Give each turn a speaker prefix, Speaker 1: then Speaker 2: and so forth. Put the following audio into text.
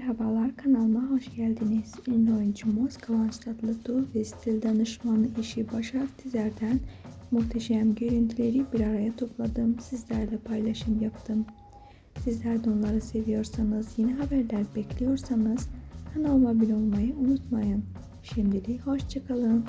Speaker 1: Merhabalar kanalıma hoş geldiniz. Ünlü oyuncumuz Kıvanç Tatlıtuğ ve stil danışmanı işi Başak Tizer'den muhteşem görüntüleri bir araya topladım. Sizlerle paylaşım yaptım. Sizler de onları seviyorsanız, yeni haberler bekliyorsanız kanalıma abone olmayı unutmayın. Şimdilik hoşçakalın.